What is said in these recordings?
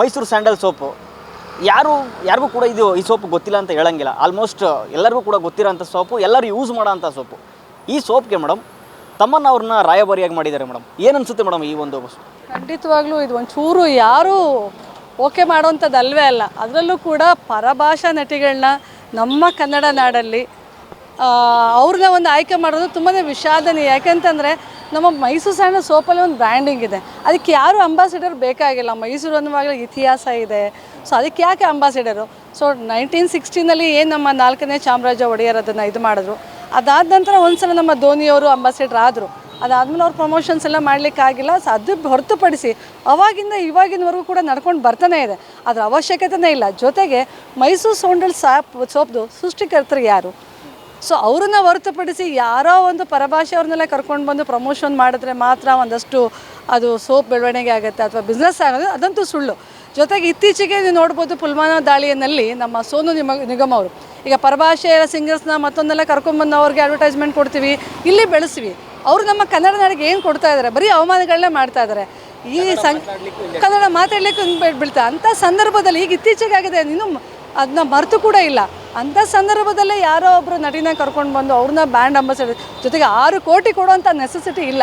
Mysuru sandal soap. ಯಾರು, ಯಾರಿಗೂ ಕೂಡ ಇದು, ಈ ಸೋಪು ಗೊತ್ತಿಲ್ಲ ಅಂತ ಹೇಳಂಗಿಲ್ಲ. ಆಲ್ಮೋಸ್ಟ್ ಎಲ್ಲರಿಗೂ ಕೂಡ ಗೊತ್ತಿರೋಂಥ ಸೋಪು, ಎಲ್ಲರೂ ಯೂಸ್ ಮಾಡೋಂಥ ಸೋಪು. ಈ ಸೋಪ್ಗೆ ಮೇಡಮ್ ತಮ್ಮನ್ನ ಅವ್ರನ್ನ ರಾಯಭಾರಿಯಾಗಿ ಮಾಡಿದ್ದಾರೆ ಮೇಡಮ್ ಏನು ಅನ್ಸುತ್ತೆ ಮೇಡಮ್ ಈ ಒಂದು ಖಂಡಿತವಾಗ್ಲೂ ಇದು ಒಂಚೂರು ಯಾರೂ ಓಕೆ ಮಾಡೋವಂಥದ್ದು ಅಲ್ವೇ ಅಲ್ಲ. ಅದರಲ್ಲೂ ಕೂಡ ಪರಭಾಷಾ ನಟಿಗಳನ್ನ ನಮ್ಮ ಕನ್ನಡ ನಾಡಲ್ಲಿ ಅವ್ರನ್ನ ಒಂದು ಆಯ್ಕೆ ಮಾಡೋದು ತುಂಬಾ ವಿಷಾದನೀಯ. ಯಾಕೆಂತಂದರೆ ನಮ್ಮ ಮೈಸೂರು ಸ್ಯಾಂಡಲ್ ಸೋಪಲ್ಲಿ ಒಂದು ಬ್ರ್ಯಾಂಡಿಂಗ್ ಇದೆ. ಅದಕ್ಕೆ ಯಾರು ಅಂಬಾಸಿಡರ್ ಬೇಕಾಗಿಲ್ಲ. ಮೈಸೂರು ಅನ್ನುವಾಗಲೇ ಇತಿಹಾಸ ಇದೆ. ಸೊ ಅದಕ್ಕೆ ಯಾಕೆ ಅಂಬಾಸಿಡರು ಸೊ ನೈನ್ಟೀನ್ ಸಿಕ್ಸ್ಟೀನಲ್ಲಿ ಏನು ನಮ್ಮ ನಾಲ್ಕನೇ ಚಾಮರಾಜ ಒಡೆಯರ್ ಅದನ್ನು ಇದು ಮಾಡಿದ್ರು. ಅದಾದ ನಂತರ ಒಂದ್ಸಲ ನಮ್ಮ ಧೋನಿಯವರು ಅಂಬಾಸಿಡರ್ ಆದರು. ಅದಾದಮೇಲೆ ಅವ್ರು ಪ್ರಮೋಷನ್ಸ್ ಎಲ್ಲ ಮಾಡಲಿಕ್ಕಾಗಿಲ್ಲ ಸೊ ಅದು ಹೊರತುಪಡಿಸಿ ಅವಾಗಿಂದ ಇವಾಗಿನವರೆಗೂ ಕೂಡ ನಡ್ಕೊಂಡು ಬರ್ತಾನೆ ಇದೆ. ಅದರ ಅವಶ್ಯಕತೆನೇ ಇಲ್ಲ. ಜೊತೆಗೆ ಮೈಸೂರು ಸೌಂಡಲ್ ಸಾಪ್, ಸೋಪ್ದು ಸೃಷ್ಟಿಕರ್ತರು ಯಾರು? ಸೊ ಅವ್ರನ್ನ ಹೊರತುಪಡಿಸಿ ಯಾರೋ ಒಂದು ಪರಭಾಷೆ ಅವ್ರನ್ನೆಲ್ಲ ಕರ್ಕೊಂಡು ಬಂದು ಪ್ರಮೋಷನ್ ಮಾಡಿದ್ರೆ ಮಾತ್ರ ಒಂದಷ್ಟು ಅದು ಸೋಪ್ ಬೆಳವಣಿಗೆ ಆಗುತ್ತೆ ಅಥವಾ ಬಿಸ್ನೆಸ್ ಆಗೋದು ಅದಂತೂ ಸುಳ್ಳು. ಜೊತೆಗೆ ಇತ್ತೀಚೆಗೆ ನೀವು ನೋಡ್ಬೋದು ಪುಲ್ವಾಮಾ ದಾಳಿಯಲ್ಲಿ ನಮ್ಮ ಸೋನು ನಿಮ ನಿಗಮ್ ಅವರು. ಈಗ ಪರಭಾಷೆಯ ಸಿಂಗರ್ಸ್ನ ಮತ್ತೊಂದೆಲ್ಲ ಕರ್ಕೊಂಡ್ಬಂದು ಅವ್ರಿಗೆ ಅಡ್ವರ್ಟೈಸ್ಮೆಂಟ್ ಕೊಡ್ತೀವಿ ಇಲ್ಲಿ ಬೆಳೆಸ್ವಿ. ಅವರು ನಮ್ಮ ಕನ್ನಡ ನಾಡಿಗೆ ಏನು ಕೊಡ್ತಾ ಇದ್ದಾರೆ ಬರೀ ಅವಮಾನಗಳನ್ನೇ ಮಾಡ್ತಾ ಇದ್ದಾರೆ ಈ ಸಂ ಕನ್ನಡ ಮಾತಾಡ್ಲಿಕ್ಕೆ ಬಿಡ್ತಾ ಬೀಳ್ತಾ ಅಂಥ ಸಂದರ್ಭದಲ್ಲಿ ಈಗ ಇತ್ತೀಚೆಗೆ ಆಗಿದೆ ನೀನು ಅದನ್ನ ಮರೆತು ಕೂಡ ಇಲ್ಲ. ಅಂಥ ಸಂದರ್ಭದಲ್ಲೇ ಯಾರೋ ಒಬ್ಬರು ನಟಿನ ಕರ್ಕೊಂಡು ಬಂದು ಅವ್ರನ್ನ ಬ್ಯಾಂಡ್ ಅಂಬಾಸಿಡರ್ ಜೊತೆಗೆ ಆರು ಕೋಟಿ ಕೊಡುವಂಥ ನೆಸೆಸಿಟಿ ಇಲ್ಲ.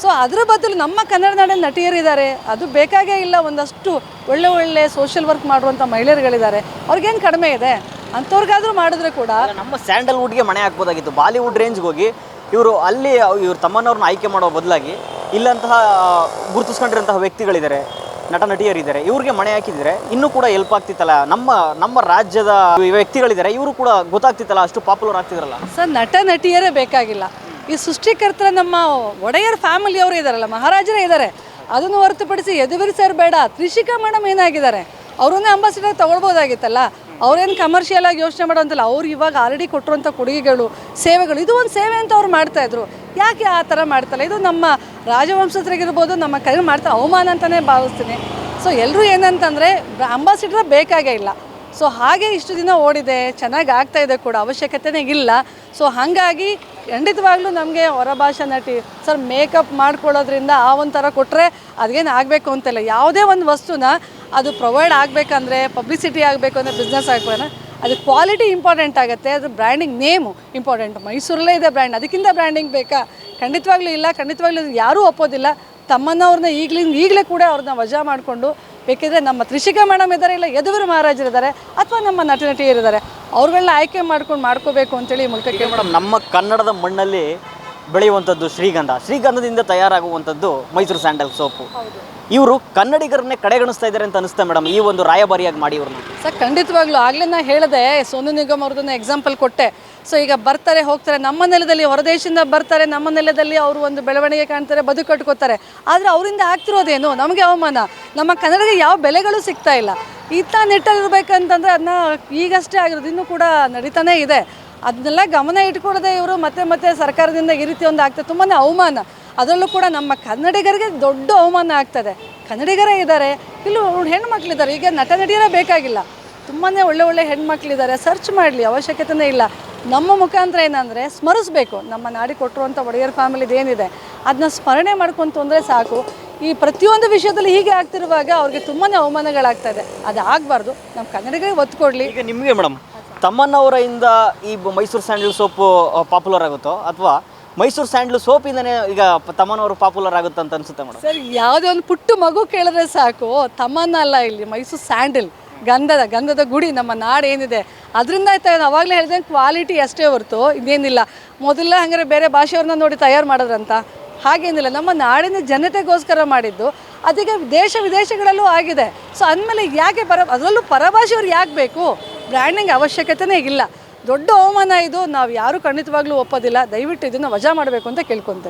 ಸೊ ಅದ್ರ ಬದಲು ನಮ್ಮ ಕನ್ನಡ ನಾಡಿನ ನಟಿಯರಿದ್ದಾರೆ. ಅದು ಬೇಕಾಗೇ ಇಲ್ಲ. ಒಂದಷ್ಟು ಒಳ್ಳೆ ಒಳ್ಳೆ ಸೋಷಿಯಲ್ ವರ್ಕ್ ಮಾಡುವಂಥ ಮಹಿಳೆಯರುಗಳಿದ್ದಾರೆ. ಅವ್ರಿಗೇನು ಕಡಿಮೆ ಇದೆ? ಅಂಥವ್ರಿಗಾದ್ರೂ ಮಾಡಿದ್ರೆ ಕೂಡ ನಮ್ಮ ಸ್ಯಾಂಡಲ್ವುಡ್ಗೆ ಮಣೆ ಹಾಕ್ಬೋದಾಗಿತ್ತು. ಬಾಲಿವುಡ್ ರೇಂಜ್ಗೆ ಹೋಗಿ ಇವರು ಅಲ್ಲಿ ಇವ್ರ ತಮ್ಮನವ್ರನ್ನ ಆಯ್ಕೆ ಮಾಡೋ ಬದಲಾಗಿ ಇಲ್ಲಂತಹ ಗುರುತಿಸ್ಕೊಂಡಿರೋಂತಹ ವ್ಯಕ್ತಿಗಳಿದ್ದಾರೆ. ನಟ ನಟಿಯರಿದ್ದಾರೆ ಇವ್ರಿಗೆ ಮಣೆ ಹಾಕಿದ್ರೆ ಇನ್ನೂ ಕೂಡ ಹೆಲ್ಪ್ ಆಗ್ತಿತ್ತಲ್ಲ? ನಮ್ಮ ನಮ್ಮ ರಾಜ್ಯದ ವ್ಯಕ್ತಿಗಳಿದ್ದಾರೆ. ಇವರು ಕೂಡ ಗೊತ್ತಾಗ್ತಿತ್ತಲ್ಲ ಅಷ್ಟು ಪಾಪ್ಯುಲರ್ ಆಗ್ತಿದ್ರಲ್ಲ? ಸರ್ ನಟ ನಟಿಯರೇ ಬೇಕಾಗಿಲ್ಲ. ಈ ಸೃಷ್ಟಿಕರ್ತರ ನಮ್ಮ ಒಡೆಯರ್ ಫ್ಯಾಮಿಲಿಯವರು ಇದ್ದಾರಲ್ಲ ಮಹಾರಾಜರೇ ಇದ್ದಾರೆ ಅದನ್ನು ಹೊರತುಪಡಿಸಿ ಯದುವೀರ್ ಸರ್ ಬೇಡ ತ್ರಿಷಿಕಾ ಮೇಡಮ್ ಏನಾಗಿದ್ದಾರೆ? ಅವರನ್ನೇ ಅಂಬಾಸಿಡರ್ ತಗೊಳ್ಬೋದಾಗಿತ್ತಲ್ಲ? ಅವ್ರೇನು ಕಮರ್ಷಿಯಲ್ ಆಗಿ ಯೋಚನೆ ಮಾಡೋಂತಲ್ಲ, ಅವ್ರು ಇವಾಗ ಆಲ್ರೆಡಿ ಕೊಟ್ಟಿರುವಂಥ ಕೊಡುಗೆಗಳು, ಸೇವೆಗಳು, ಇದು ಒಂದು ಸೇವೆ ಅಂತ ಅವ್ರು ಮಾಡ್ತಾಯಿದ್ರು ಯಾಕೆ ಆ ಥರ ಮಾಡ್ತಲ್ಲ ಇದು ನಮ್ಮ ರಾಜವಂಶಸ್ಥರಿಗಿರ್ಬೋದು, ನಮ್ಮ ಕೈ ಮಾಡ್ತಾ ಅವಮಾನ ಅಂತಲೇ ಭಾವಿಸ್ತೀನಿ. ಸೊ ಎಲ್ಲರೂ ಏನಂತಂದರೆ ಅಂಬಾಸಿಡರ್ ಬೇಕಾಗೇ ಇಲ್ಲ. ಸೊ ಹಾಗೆ ಇಷ್ಟು ದಿನ ಓಡಿದೆ, ಚೆನ್ನಾಗಿ ಆಗ್ತಾ ಇದೆ ಕೂಡ, ಅವಶ್ಯಕತೆನೇ ಇಲ್ಲ. ಸೊ ಹಾಗಾಗಿ ಖಂಡಿತವಾಗ್ಲೂ ನಮಗೆ ಹೊರಭಾಷಾ ನಟಿ ಸರ್ ಮೇಕಪ್ ಮಾಡ್ಕೊಳ್ಳೋದ್ರಿಂದ ಆ ಒಂಥರ ಕೊಟ್ಟರೆ ಅದೇನು ಆಗಬೇಕು ಅಂತಲ್ಲ. ಯಾವುದೇ ಒಂದು ವಸ್ತುನ ಅದು ಪ್ರೊವೈಡ್ ಆಗಬೇಕಂದ್ರೆ ಪಬ್ಲಿಸಿಟಿ ಆಗಬೇಕು ಅಂದರೆ ಬಿಸ್ನೆಸ್ ಆಗಬೇಕಂದ್ರೆ, ಅದು ಕ್ವಾಲಿಟಿ ಇಂಪಾರ್ಟೆಂಟ್ ಆಗುತ್ತೆ. ಅದು ಬ್ರ್ಯಾಂಡಿಂಗ್ ನೇಮು ಇಂಪಾರ್ಟೆಂಟ್ ಮೈಸೂರಲ್ಲೇ ಇದೆ ಬ್ರ್ಯಾಂಡ್ ಅದಕ್ಕಿಂತ ಬ್ರ್ಯಾಂಡಿಂಗ್ ಬೇಕಾ? ಖಂಡಿತವಾಗ್ಲೂ ಇಲ್ಲ. ಖಂಡಿತವಾಗ್ಲೂ ಯಾರೂ ಒಪ್ಪೋದಿಲ್ಲ. ತಮ್ಮನ್ನವ್ರನ್ನ ಈಗಲಿಂದ ಈಗಲೇ ಕೂಡ ಅವ್ರನ್ನ ವಜಾ ಮಾಡಿಕೊಂಡು ಬೇಕಿದ್ರೆ ನಮ್ಮ ತ್ರಿಷಿಕಾ ಮೇಡಮ್ ಇದ್ದಾರೆ ಇಲ್ಲ ಯದುವೀರ್ ಮಹಾರಾಜರಿದ್ದಾರೆ ಅಥವಾ ನಮ್ಮ ನಟ ನಟಿಯರಿದ್ದಾರೆ ಅವ್ರುಗಳನ್ನ ಆಯ್ಕೆ ಮಾಡ್ಕೊಂಡು ಮಾಡ್ಕೋಬೇಕು ಅಂತೇಳಿ ಮುಲ್ಕಕ್ಕೆ ಮೇಡಮ್, ನಮ್ಮ ಕನ್ನಡದ ಮಣ್ಣಲ್ಲಿ ಬೆಳೆಯುವಂಥದ್ದು ಶ್ರೀಗಂಧ. ಶ್ರೀಗಂಧದಿಂದ ತಯಾರಾಗುವಂಥದ್ದು ಮೈಸೂರು ಸ್ಯಾಂಡಲ್ ಸೋಪು. ಇವರು ಕನ್ನಡಿಗರನ್ನೇ ಕಡೆಗಣಿಸ್ತಾ ಇದ್ದಾರೆ ಅಂತ ಅನಿಸ್ತಾ ಮೇಡಮ್ ಈ ಒಂದು ರಾಯಭಾರಿಯಾಗಿ ಮಾಡಿ ಇವ್ರನ್ನ. ಸರ್ ಖಂಡಿತವಾಗ್ಲೂ ಆಗಲೇ ನಾ ಹೇಳಿದೆ ಸೋನು ನಿಗಮ್ ಅವ್ರದನ್ನ ಎಕ್ಸಾಂಪಲ್ ಕೊಟ್ಟೆ. ಸೊ ಈಗ ಬರ್ತಾರೆ ಹೋಗ್ತಾರೆ ನಮ್ಮ ನೆಲದಲ್ಲಿ ಹೊರದೇಶದಿಂದ ಬರ್ತಾರೆ ನಮ್ಮ ನೆಲದಲ್ಲಿ ಅವರು ಒಂದು ಬೆಳವಣಿಗೆ ಕಾಣ್ತಾರೆ ಬದುಕು ಕಟ್ಕೋತಾರೆ. ಆದರೆ ಅವರಿಂದ ಆಗ್ತಿರೋದೇನು? ನಮಗೆ ಅವಮಾನ. ನಮ್ಮ ಕನ್ನಡಿಗೆ ಯಾವ ಬೆಲೆಗಳು ಸಿಗ್ತಾ ಇಲ್ಲ. ಇತ್ತ ನಿಟ್ಟಲ್ಲಿರ್ಬೇಕಂತಂದ್ರೆ ಅದನ್ನ ಈಗಷ್ಟೇ ಆಗಿರೋದು. ಇನ್ನೂ ಕೂಡ ನಡೀತಾನೇ ಇದೆ. ಅದನ್ನೆಲ್ಲ ಗಮನ ಇಟ್ಕೊಡದೆ ಇವರು ಮತ್ತೆ ಮತ್ತೆ ಸರ್ಕಾರದಿಂದ ಈ ರೀತಿ ಒಂದು ಆಗ್ತದೆ. ತುಂಬಾ ಅವಮಾನ. ಅದರಲ್ಲೂ ಕೂಡ ನಮ್ಮ ಕನ್ನಡಿಗರಿಗೆ ದೊಡ್ಡ ಅವಮಾನ ಆಗ್ತದೆ. ಕನ್ನಡಿಗರೇ ಇದ್ದಾರೆ. ಇಲ್ಲೂ ಹೆಣ್ಮಕ್ಳಿದ್ದಾರೆ ಈಗ ನಟ ನಟಿಯರೇ ಬೇಕಾಗಿಲ್ಲ. ತುಂಬಾ ಒಳ್ಳೆ ಒಳ್ಳೆ ಹೆಣ್ಮಕ್ಳಿದ್ದಾರೆ ಸರ್ಚ್ ಮಾಡಲಿ, ಅವಶ್ಯಕತೆನೇ ಇಲ್ಲ. ನಮ್ಮ ಮುಖಾಂತರ ಏನಂದರೆ ಸ್ಮರಿಸ್ಬೇಕು. ನಮ್ಮ ನಾಡಿ ಕೊಟ್ಟಿರುವಂಥ ಒಡೆಯರ್ ಫ್ಯಾಮಿಲಿದು ಏನಿದೆ, ಅದನ್ನ ಸ್ಮರಣೆ ಮಾಡ್ಕೊಂಡು ಅಂದರೆ ಸಾಕು. ಈ ಪ್ರತಿಯೊಂದು ವಿಷಯದಲ್ಲಿ ಹೀಗೆ ಆಗ್ತಿರುವಾಗ ಅವ್ರಿಗೆ ತುಂಬಾ ಅವಮಾನಗಳಾಗ್ತಾ ಇದೆ ಅದು ಆಗಬಾರ್ದು ನಮ್ಮ ಕನ್ನಡಿಗರಿಗೆ ಒತ್ತು ಕೊಡಲಿ. ಈಗ ನಿಮಗೆ ಮೇಡಮ್ ತಮ್ಮನ್ನವರಿಂದ ಈ ಮೈಸೂರು ಸ್ಯಾಂಡಲ್ ಸೋಪು ಪಾಪ್ಯುಲರ್ ಆಗುತ್ತೋ? ಅಥವಾ ಮೈಸೂರು ಸ್ಯಾಂಡಲ್ ಸೋಪಿಂದನೇ ಈಗ ತಮ್ಮನವರು ಪಾಪ್ಯುಲರ್ ಆಗುತ್ತೆ ಅಂತ ಅನ್ಸುತ್ತೆ ಮೇಡಮ್? ಸರ್, ಯಾವುದೇ ಒಂದು ಪುಟ್ಟು ಮಗು ಕೇಳಿದ್ರೆ ಸಾಕು. ತಮ್ಮನ್ನ ಅಲ್ಲ ಇಲ್ಲಿ ಮೈಸೂರು ಸ್ಯಾಂಡಲ್, ಗಂಧದ ಗಂಧದ ಗುಡಿ, ನಮ್ಮ ನಾಡು ಏನಿದೆ? ಅದರಿಂದ ಆಯ್ತಾ ಅವಾಗಲೇ ಹೇಳಿದೆ ಕ್ವಾಲಿಟಿ ಅಷ್ಟೇ ಹೊರತು, ಇನ್ನೇನಿಲ್ಲ. ಮೊದಲ ಹಂಗಾರೆ ಬೇರೆ ಭಾಷೆಯವ್ರನ್ನ ನೋಡಿ ತಯಾರು ಮಾಡೋದ್ರಂತ? ಹಾಗೇನಿಲ್ಲ. ನಮ್ಮ ನಾಡಿನ ಜನತೆಗೋಸ್ಕರ ಮಾಡಿದ್ದು, ಅದೀಗ ದೇಶ ವಿದೇಶಗಳಲ್ಲೂ ಆಗಿದೆ. ಸೊ ಅಂದಮೇಲೆ ಯಾಕೆ ಪರ, ಅದರಲ್ಲೂ ಪರಭಾಷೆಯವ್ರು ಯಾಕೆ ಬೇಕು? ಬ್ರ್ಯಾಂಡಿಂಗ್ ಅವಶ್ಯಕತೆನೇ ಇಲ್ಲ. ದೊಡ್ಡ ಅವಮಾನ ಇದು. ನಾವು ಯಾರೂ ಖಂಡಿತವಾಗ್ಲೂ ಒಪ್ಪೋದಿಲ್ಲ. ದಯವಿಟ್ಟು ಇದನ್ನು ವಜಾ ಮಾಡಬೇಕು ಅಂತ ಕೇಳ್ಕೊತೇನೆ.